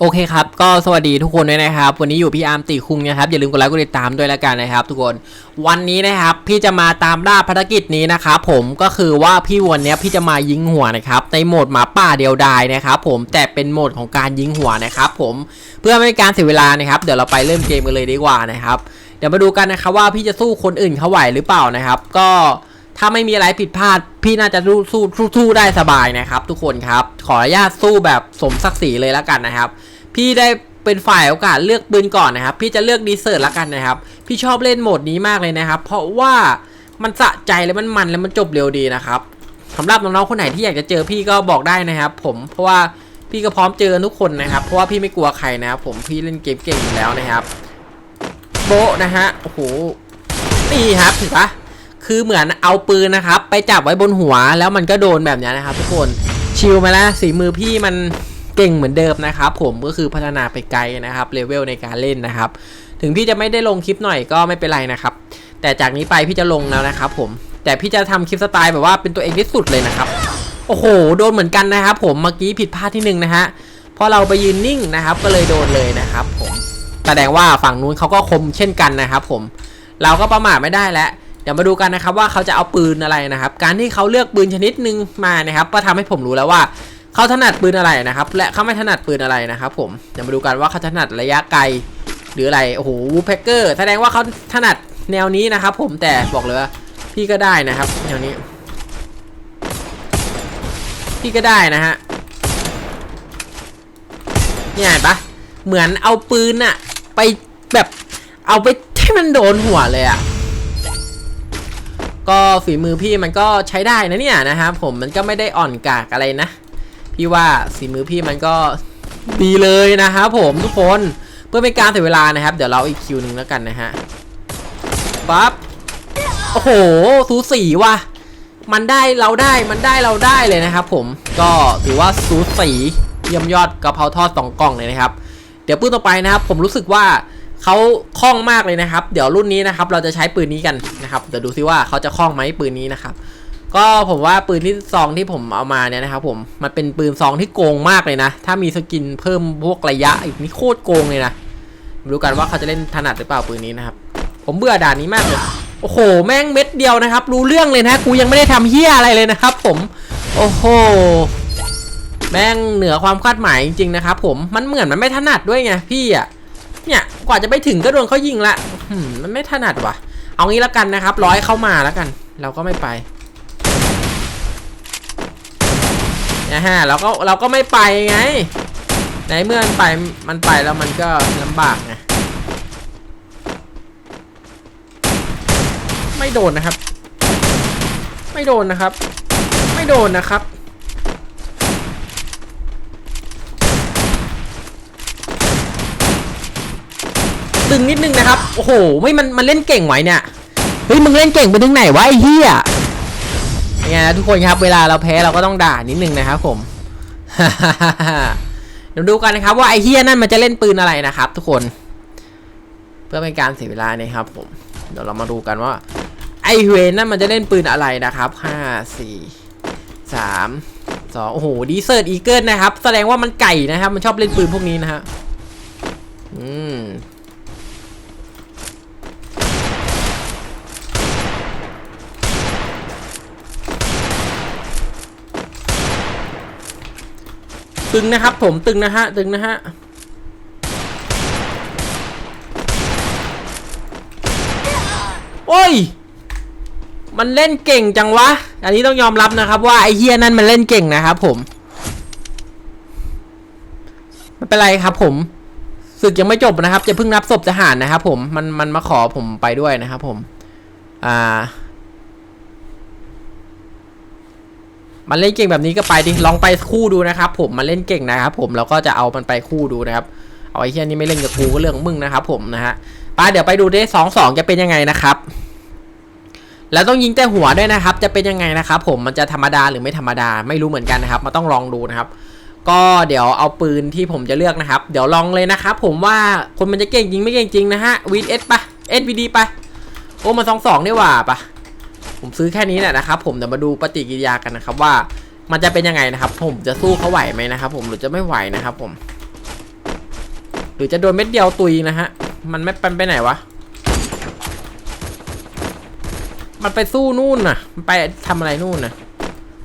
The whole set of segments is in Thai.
โอเคครับ ก็สวัสดีทุกคนด้วยนะครับ วันนี้อยู่พี่อาร์มติคุงนะครับ อย่าลืมกดไลค์กดติดตามด้วยแล้วกันนะครับ ทุกคน วันนี้นะครับ พี่จะมาตามล่าภารกิจนี้นะครับผม ก็คือว่าพี่วันนี้พี่จะมายิงหัวนะครับ ในโหมดหมาป่าเดียวดายนะครับผม แต่เป็นโหมดของการยิงหัวนะครับผม เพื่อไม่ให้การเสียเวลานะครับ เดี๋ยวเราไปเริ่มเกมกันเลยดีกว่านะครับ เดี๋ยวมาดูกันนะครับว่าพี่จะสู้คนอื่นเขาไหวหรือเปล่านะครับ ก็ ถ้าไม่มีอะไรผิดพลาด พี่น่าจะสู้สู้สู้สู้ได้สบายนะครับ ทุกคนครับ ขออนุญาตสู้แบบสมศักดิ์ศรีเลยแล้วกันนะครับ พี่ได้เป็นฝ่ายโอกาสเลือกปืนก่อนนะครับ พี่จะเลือกดีเซอร์ละกันนะครับ พี่ชอบเล่นโหมดนี้มากเลยนะครับ เพราะว่ามันสะใจและมันมันและมันจบเร็วดีนะครับสำหรับน้องๆคนไหนที่อยากจะเจอพี่ก็บอกได้นะครับ ผมเพราะว่าพี่ก็พร้อมเจอทุกคนนะครับ เพราะว่าพี่ไม่กลัวใครนะครับ ผมพี่เล่นเกมเก่งอยู่แล้วนะครับ โบนะฮะโอ้โหนี่ครับถือปะ คือเหมือนเอาปืนนะครับ ไปจับไว้บนหัวแล้วมันก็โดนแบบนี้นะครับ ทุกคนชิลมาแล้วสีมือพี่มันเก่งเหมือนเดิมนะครับ ผมก็คือพัฒนาไปไกลนะครับเลเวลในการเล่นนะครับ ถึงพี่จะไม่ได้ลงคลิปหน่อยก็ไม่เป็นไรนะครับ แต่จากนี้ไปพี่จะลงแล้วนะครับ ผมแต่พี่จะทำคลิปสไตล์แบบว่าเป็นตัวเองที่สุดเลยนะครับ โอ้โห โดนเหมือนกันนะครับ ผมเมื่อกี้ผิดพลาดที่หนึ่งนะฮะพอเราไปยืนนิ่งนะครับ ก็เลยโดนเลยนะครับ ผมแสดงว่าฝั่งนู้นเขาก็คมเช่นกันนะครับ ผม เราก็ประมาทไม่ได้แล้ว ดี๋ยวมาดูกันนะครับว่าเขาจะเอาปืนอะไรนะครับ การที่เขาเลือกปืนชนิดหนึ่งมานะครับ ก็ทำให้ผมรู้แล้วว่าเขาถนัดปืนอะไรนะครับ และเขาไม่ถนัดปืนอะไรนะครับ ผมเดี๋ยวมาดูกันว่าเขาถนัดระยะไกลหรืออะไรโอ้โหวูแพคเกอร์แสดงว่าเขาถนัดแนวนี้นะครับ ผมแต่บอกเลยว่าพี่ก็ได้นะครับแนวนี้ พี่ก็ได้นะฮะเนี่ยเห็นปะเหมือนเอาปืนอะไปแบบเอาไปที่มันโดนหัวเลยอะ ก็ฝีมือพี่มันก็ใช้ได้นะเนี่ยนะครับผมมันก็ไม่ได้อ่อนกากอะไรนะ พี่ว่าฝีมือพี่มันก็ดีเลยนะครับผมทุกคนเพื่อเป็นการเสียเวลานะครับ เดี๋ยวเราอีกคิวหนึ่งแล้วกันนะฮะปั๊บโอ้โหสูสีว่ะมันได้เราได้มันได้เราได้เลยนะครับ ผมก็ถือว่าสูสีเยี่ยมยอดกระเพราทอดสองกล่องเลยนะครับ เดี๋ยวปื้นต่อไปนะครับ ผมรู้สึกว่า เขาคล่องมากเลยนะครับ เดี๋ยวรุ่นนี้นะครับเราจะใช้ปืนนี้กันนะครับเดี๋ยวดูซิว่าเขาจะคล่องไหมปืนนี้นะครับ ก็ผมว่าปืนที่ซองที่ผมเอามาเนี่ยนะครับผมมันเป็นปืนซองที่โกงมากเลยนะ ถ้ามีสกินเพิ่มพวกระยะอีกนี่โคตรโกงเลยนะมาดูกันว่าเขาจะเล่นถนัดหรือเปล่าปืนนี้นะครับ ผมเบื่อด่านนี้มากเลยโอ้โห แม่งเม็ดเดียวนะครับ รู้เรื่องเลยนะกูยังไม่ได้ทำเฮียอะไรเลยนะครับ ผม โอ้โหแม่งเหนือความคาดหมายจริงๆนะครับ ผมมันเหมือนมันไม่ถนัดด้วยไงพี่อะเนี่ย กว่าจะไปถึงก็โดนเขายิงละมันไม่ถนัดว่ะ เอางี้แล้วกันนะครับ ร้อยเข้ามาแล้วกัน เราก็ไม่ไปนะฮะเราก็เราก็ไม่ไปไงในเมื่อมันไปมันไปแล้วมันก็ลำบากไงไม่โดนนะครับ ไม่โดนนะครับ ไม่โดนนะครับ ตึงนิดนึงนะครับ โอ้โห ไม่มันมันเล่นเก่งไว้เนี่ย เฮ้ยมึงเล่นเก่งไปถึงไหนวะไอ้เหี้ยไงนะทุกคนครับเวลาเราแพ้เราก็ต้องด่านิดนึงนะครับผมเดี๋ยวดูกันนะครับว่าไอ้เฮียนั่นมันจะเล่นปืนอะไรนะครับ ทุกคน เพื่อเป็นการเสียเวลานะครับ ผม เดี๋ยวเรามาดูกันว่า ไอเวนนั่นมันจะเล่นปืนอะไรนะครับห้าสี่สามสองโอ้โหดีเซอร์อีเกิลนะครับ แสดงว่ามันไก่นะครับ มันชอบเล่นปืนพวกนี้นะฮะอืม ตึงนะครับ ผมตึงนะฮะตึงนะฮะโอ้ย มันเล่นเก่งจังวะ อันนี้ต้องยอมรับนะครับ ว่าไอเฮียนั่นมันเล่นเก่งนะครับผมไม่เป็นไรครับ ผมศึกยังไม่จบนะครับจะเพิ่งนับศพทหารนะครับ ผมมันมันมาขอผมไปด้วยนะครับ ผม อ่า มันเล่นเก่งแบบนี้ก็ไปดิ ลองไปคู่ดูนะครับผม มันเล่นเก่งนะครับผม แล้วก็จะเอามันไปคู่ดูนะครับ เอาไอ้เฮียนี่ไม่เล่นกับกูก็เรื่องมึงนะครับผมนะฮะไปเดี๋ยวไปดูดิสองสองจะเป็นยังไงนะครับ แล้วต้องยิงแต่หัวด้วยนะครับ จะเป็นยังไงนะครับ ผม มันจะธรรมดาหรือไม่ธรรมดา ไม่รู้เหมือนกันนะครับ มาต้องลองดูนะครับ ก็เดี๋ยวเอาปืนที่ผมจะเลือกนะครับ เดี๋ยวลองเลยนะครับ ผมว่าคนมันจะเก่งจริงไม่เก่งจริงนะฮะวีดเอสปะเอสวีดีปะโอ้มาสองสองนี่หว่าปะ ผมซื้อแค่นี้แหละนะครับผมเดี๋ยวมาดูปฏิกิริยากันนะครับว่ามันจะเป็นยังไงนะครับ ผมจะสู้เขาไหวไหมนะครับ ผมหรือจะไม่ไหวนะครับ ผม หรือจะโดนเม็ดเดียวตุยนะฮะมันไม่ปันไปไหนวะมันไปสู้นู่นน่ะ มันไปทำอะไรนู่นน่ะ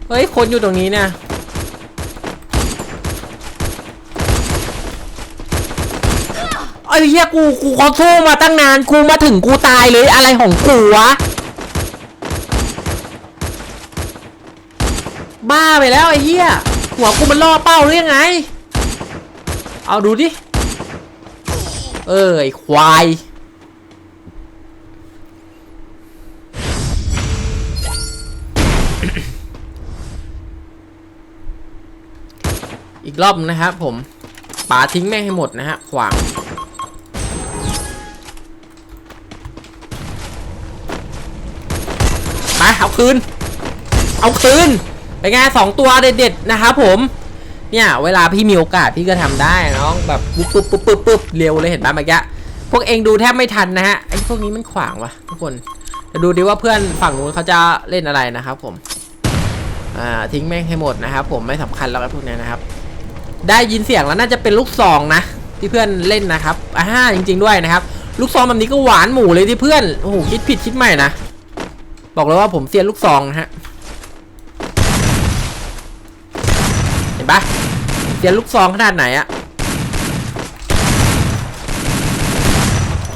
เฮ้ย คนอยู่ตรงนี้เนี่ย ไอ้เหี้ยกู กูเขาสู้มาตั้งนาน กูมาถึงกูตายเลยอะไรของกูวะ บ้าไปแล้วไอ้เหี้ยหัวกูมันล่อเป้าหรือยังไง เอาดูดิ เออไอ้ควายอีกรอบนึงนะครับผมป่าทิ้งแม่งให้หมดนะฮะขวางไปเอาคืน เอาคืน ไปนไงสองตัวเด็ดๆนะครับผม เนี่ยเวลาพี่มีโอกาสพี่ก็ทำได้น้องแบบปุ๊บปุ๊บปุ๊บปุ๊บปุ๊บเร็วเลยเห็นปะเมื่อกี้พวกเองดูแทบไม่ทันนะฮะไอ้พวกนี้มันขวางวะทุกคนจะดูดิว่าเพื่อนฝั่งนู้นเขาจะเล่นอะไรนะครับผมอ่าทิ้งแม่งให้หมดนะครับผมไม่สำคัญแล้วไอ้พวกเนี้ยนะครับ ได้ยินเสียงแล้วน่าจะเป็นลูกซองนะที่เพื่อนเล่นนะครับอ่าจริง ๆด้วยนะครับลูกซองแบบนี้ก็หวานหมูเลยที่เพื่อนโอ้โหคิดผิดคิดใหม่นะบอกเลยว่าผมเซียนลูกซองนะฮะ เซียนลูกซองขนาดไหนอะ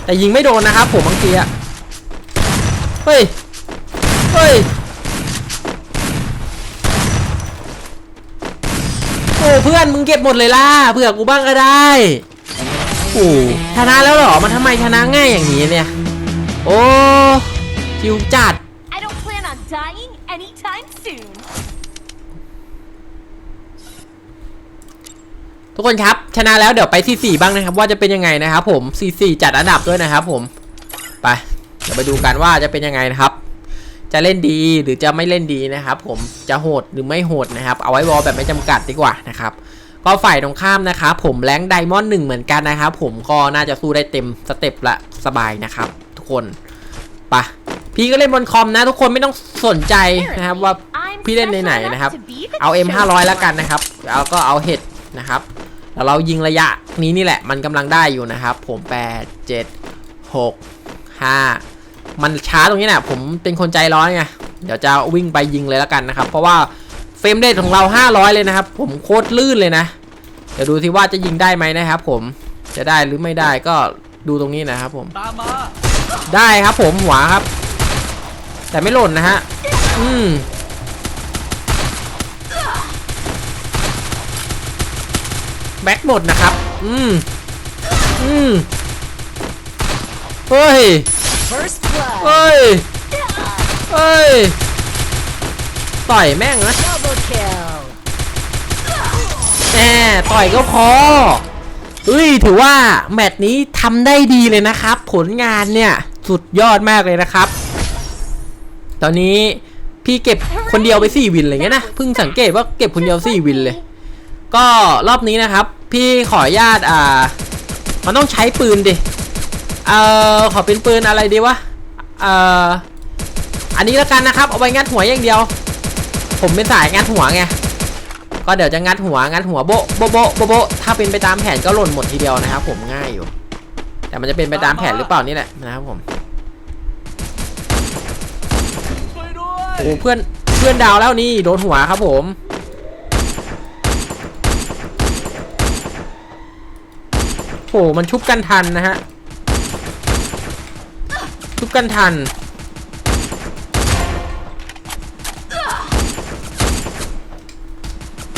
แต่ยิงไม่โดนนะครับผมบางทีอะเฮ้ย เฮ้ย โอ้เพื่อนมึงเก็บหมดเลยล่ะเผื่อกูบ้างก็ได้โอ้ชนะแล้วเหรอ มันทำไมชนะง่ายอย่างนี้เนี่ย โอ้ชิวจัด I don't plan on dying anytime soon. ทุกคนครับ ชนะแล้วเดี๋ยวไปที่สี่บ้างนะครับ ว่าจะเป็นยังไงนะครับ ผมสี่สี่จัดอันดับด้วยนะครับ ผมไปเดี๋ยวไปดูกันว่าจะเป็นยังไงนะครับ จะเล่นดีหรือจะไม่เล่นดีนะครับ ผมจะโหดหรือไม่โหดนะครับ เอาไว้วอลแบบไม่จำกัดดีกว่านะครับก็ฝ่ายตรงข้ามนะครับผมแรงไดมอนด์หนึ่งเหมือนกันนะครับผมก็น่าจะสู้ได้เต็มสเต็ปละสบายนะครับ ทุกคนไปะพี่ก็เล่นบนคอมนะ ทุกคนไม่ต้องสนใจนะครับว่าพี่เล่นในไหนนะครับ เอา M 5 0 0 แล้วกันนะครับ แล้วก็เอาเห็ดนะครับ แล้วเรายิงระยะนี้นี่แหละ มันกำลังได้อยู่นะครับ ผม8 7 6 5 มันช้าตรงนี้แหละผมเป็นคนใจร้อนไงเดี๋ยวจะวิ่งไปยิงเลยแล้วกันนะครับ เพราะว่าเฟรมเรทของเรา 500 เลยนะครับ ผมโคตรลื่นเลยนะ เดี๋ยวดูสิว่าจะยิงได้ไหมนะครับ ผมจะได้หรือไม่ได้ก็ดูตรงนี้นะครับ ผมตามมาได้ครับผมหัวครับ แต่ไม่หล่นนะฮะอืม แบ็กหมดนะครับ อืม อืม เฮ้ย First blood. เฮ้ย เฮ้ย ต่อยแม่งนะ Double kill. แหมต่อยก็พอเฮ้ย ถือว่าแมตช์นี้ทำได้ดีเลยนะครับ ผลงานเนี่ย สุดยอดมากเลยนะครับ ตอนนี้พี่เก็บคนเดียวไป 4 วินอะไรเงี้ยนะเพิ่งสังเกตว่าเก็บคนเดียว 4 วินเลย ก็รอบนี้นะครับ พี่ขออนุญาตอ่า มันต้องใช้ปืนดิ เอ่อ ขอเป็นปืนอะไรดีวะ เอ่อ อันนี้แล้วกันนะครับ เอาไว้งัดหัวอย่างเดียว ผมเป็นสายงัดหัวไง ก็เดี๋ยวจะงัดหัวงัดหัวโบโบโบโบโบถ้าเป็นไปตามแผนก็หล่นหมดทีเดียวนะครับผมง่ายอยู่ แต่มันจะเป็นไปตามแผนหรือเปล่านี่แหละนะครับผมโอ้เพื่อนเพื่อนดาวแล้วนี่โดนหัวครับผม โอ้มันชุบกันทันนะฮะ ชุบกันทัน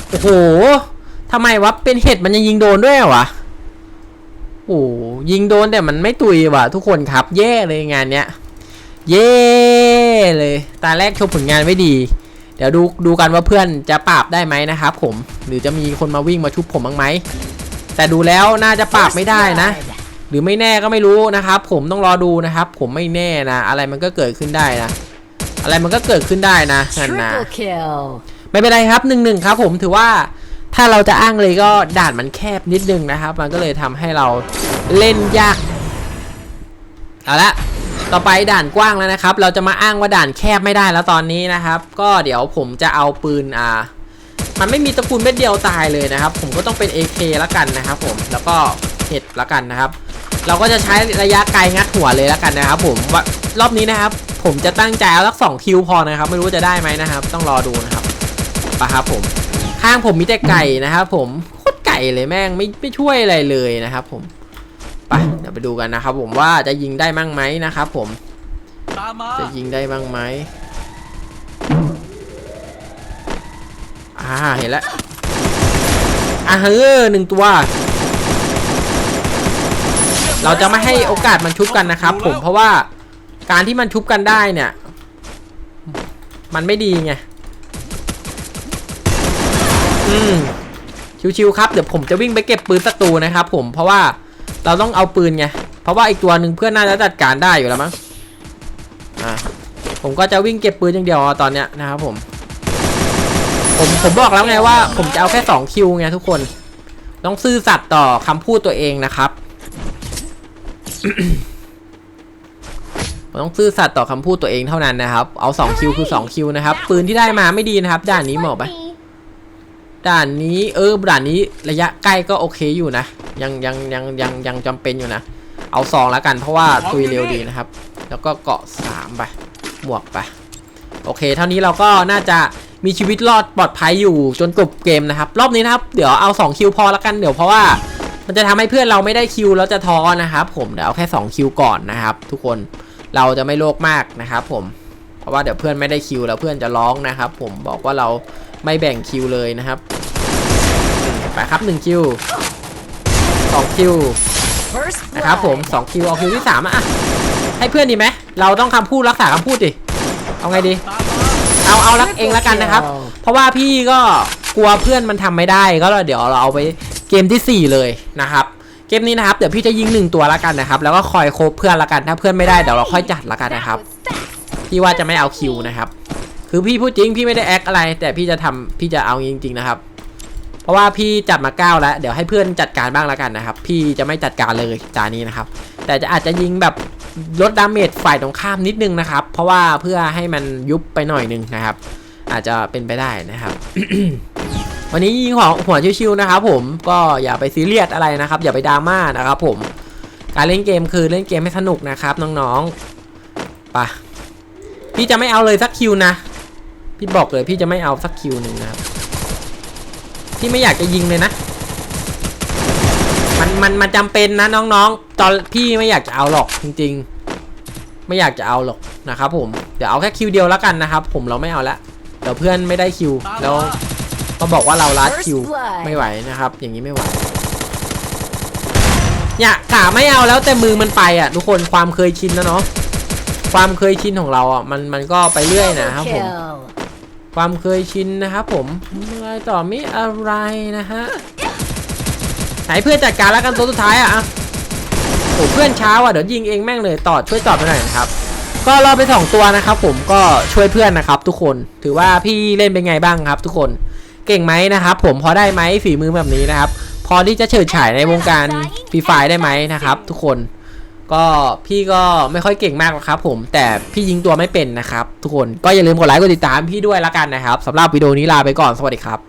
โอ้โหทำไมวะ เป็นเห็ดมันยังยิงโดนด้วยเหรอวะโอ้ยิงโดนแต่มันไม่ตุยว่ะทุกคนครับ แย่เลยงานเนี้ย เย่เลย ตาแรกโชว์ผลงานไม่ดี เดี๋ยวดูดูกันว่าเพื่อนจะปราบได้ไหมนะครับผม หรือจะมีคนมาวิ่งมาชุบผมบ้างไหม แต่ดูแล้วน่าจะปราบไม่ได้นะ หรือไม่แน่ก็ไม่รู้นะครับ ผมต้องรอดูนะครับ ผมไม่แน่นะ อะไรมันก็เกิดขึ้นได้นะ อะไรมันก็เกิดขึ้นได้นะนั่นนะ Triple kill. ไม่เป็นไรครับหนึ่งหนึ่งครับ ผมถือว่าถ้าเราจะอ้างเลยก็ด่านมันแคบนิดนึงนะครับ มันก็เลยทำให้เราเล่นยากเอาละต่อไปด่านกว้างแล้วนะครับ เราจะมาอ้างว่าด่านแคบไม่ได้แล้วตอนนี้นะครับ ก็เดี๋ยวผมจะเอาปืนอ่า มันไม่มีตระกูลเม็ดเดียวตายเลยนะครับ ผมก็ต้องเป็น AK แล้วกันนะครับผมแล้วก็เห็ดละกันนะครับ เราก็จะใช้ระยะไกลงัดหัวเลยละกันนะครับ ผมว่ารอบนี้นะครับ ผมจะตั้งใจเอาสักสองคิวพอนะครับ ไม่รู้จะได้ไหมนะครับ ต้องรอดูนะครับไปครับผมข้างผมมีแต่ไก่นะครับผมโคตรไก่เลยแม่งไม่ไม่ช่วยอะไรเลยนะครับ ผมไปเดี๋ยวไปดูกันนะครับ ผมว่าจะยิงได้มั่งไหมนะครับ ผมจะยิงได้บ้างไหม อ่าเห็นแล้วอะเฮ้อหนึ่งตัว เราจะไม่ให้โอกาสมันชุบกันนะครับ ผมเพราะว่าการที่มันชุบกันได้เนี่ย มันไม่ดีไงอืมชิวๆครับเดี๋ยวผมจะวิ่งไปเก็บปืนศัตรูนะครับ ผมเพราะว่าเราต้องเอาปืนไงเพราะว่าอีกตัวหนึ่งเพื่อนน่าจะจัดการได้อยู่แล้วมั้งอะผมก็จะวิ่งเก็บปืนอย่างเดียวตอนเนี้ยนะครับผม ผมผมบอกแล้วไงว่า ผมจะเอาแค่2คิวไงทุกคน ต้องซื่อสัตย์ต่อคำพูดตัวเองนะครับต้องซื่อสัตย์ต่อคำพูดตัวเองเท่านั้นนะครับ เอา2คิวคือ2คิวนะครับ ปืนที่ได้มาไม่ดีนะครับ ด่านนี้เหมาะปะด่านนี้เออด่านนี้ระยะใกล้ก็โอเคอยู่นะ ยังยังยังยังยังจำเป็นอยู่นะ เอาสองแล้วกันเพราะว่าตุยเร็วดีนะครับ แล้วก็เกาะสามไป หมวกไป โอเค เท่านี้เราก็น่าจะ มีชีวิตรอดปลอดภัยอยู่จนจบเกมนะครับ รอบนี้นะครับ เดี๋ยวเอา 2 คิวพอแล้วกันเดี๋ยวเพราะว่ามันจะทำให้เพื่อนเราไม่ได้คิวแล้วจะท้อนะครับ ผมเดี๋ยวเอาแค่ 2 คิวก่อนนะครับ ทุกคนเราจะไม่โลภมากนะครับ ผมเพราะว่าเดี๋ยวเพื่อนไม่ได้คิวแล้วเพื่อนจะร้องนะครับ ผมบอกว่าเราไม่แบ่งคิวเลยนะครับไปครับ1คิว2คิวนะครับผม2คิวเอาคิวที่3อะให้เพื่อนดีไหมเราต้องคำพูดรักษาคำพูดดิเอาไงดี เอาเอารักเองแล้วกันนะครับ เพราะว่าพี่ก็กลัวเพื่อนมันทำไม่ได้ก็เดี๋ยวเราเอาไปเกมทีสี่ 4 เลยนะครับ เกมนี้นะครับเดี๋ยวพี่จะยิงหนึ่งตัวแล้วกันนะครับ แล้วก็คอยโคบเพื่อนละกันถ้าเพื่อนไม่ได้เดี๋ยวเราค่อยจัดละกัน That นะครับ was fast. พี่ว่าจะไม่เอาคิวนะครับ คือพี่พูดจริงพี่ไม่ได้แอคอะไร แต่พี่จะทำพี่จะเอาจริง ๆ นะครับ เพราะว่าพี่จัดมาเก้าแล้วเดี๋ยวให้เพื่อนจัดการบ้างแล้วกันนะครับ พี่จะไม่จัดการเลยจานี้นะครับ แต่จะอาจจะยิงแบบ ลดดาเมจฝ่ายตรงข้ามนิดนึงนะครับ เพราะว่าเพื่อให้มันยุบไปหน่อยนึงนะครับ อาจจะเป็นไปได้นะครับ วันนี้ยิงหัวหัวชิวๆนะครับ ผมก็อย่าไปซีเรียสอะไรนะครับ อย่าไปดราม่านะครับผมการเล่นเกมคือเล่นเกมให้สนุกนะครับ น้องๆไปพี่จะไม่เอาเลยสักคิวนะพี่บอกเลยพี่จะไม่เอาสักคิวหนึ่งนะครับพี่ไม่อยากจะยิงเลยนะ มันมันมันจำเป็นนะน้องๆ ตอนพี่ไม่อยากจะเอาหรอกจริง ๆ ไม่อยากจะเอาหรอกนะครับผมเดี๋ยวเอาแค่คิวเดียวแล้วกันนะครับ ผมเราไม่เอาละเดี๋ยวเพื่อนไม่ได้คิวตามแล้วมาก็บอกว่าเราลัดคิว First blood ไม่ไหวนะครับ อย่างนี้ไม่ไหวเนี่ยกะไม่เอาแล้วแต่มือมันไปอะทุกคนความเคยชินนะเนาะความเคยชินของเราอะมันมันก็ไปเรื่อยนะครับผม Kill. ความเคยชินนะครับผมอะไรต่อไม่อะไรนะฮะ ไหนเพื่อนจัดการแล้วกันตัวสุดท้ายอะอะโอ้เพื่อนเช้าอะเดี๋ยวยิงเองแม่งเลยตอดช่วยตอดไปหน่อยนะครับก็รอไปสองตัวนะครับผมก็ช่วยเพื่อนนะครับ ทุกคนถือว่าพี่เล่นเป็นไงบ้างครับ ทุกคนเก่งไหมนะครับ ผมพอได้ไหมฝีมือแบบนี้นะครับ พอที่จะเฉิดฉายในวงการฟรีไฟได้ไหมนะครับ ทุกคนก็พี่ก็ไม่ค่อยเก่งมากหรอกครับ ผมแต่พี่ยิงตัวไม่เป็นนะครับ ทุกคนก็อย่าลืมกดไลค์กดติดตามพี่ด้วยละกันนะครับสำหรับวิดีโอนี้ลาไปก่อนสวัสดีครับ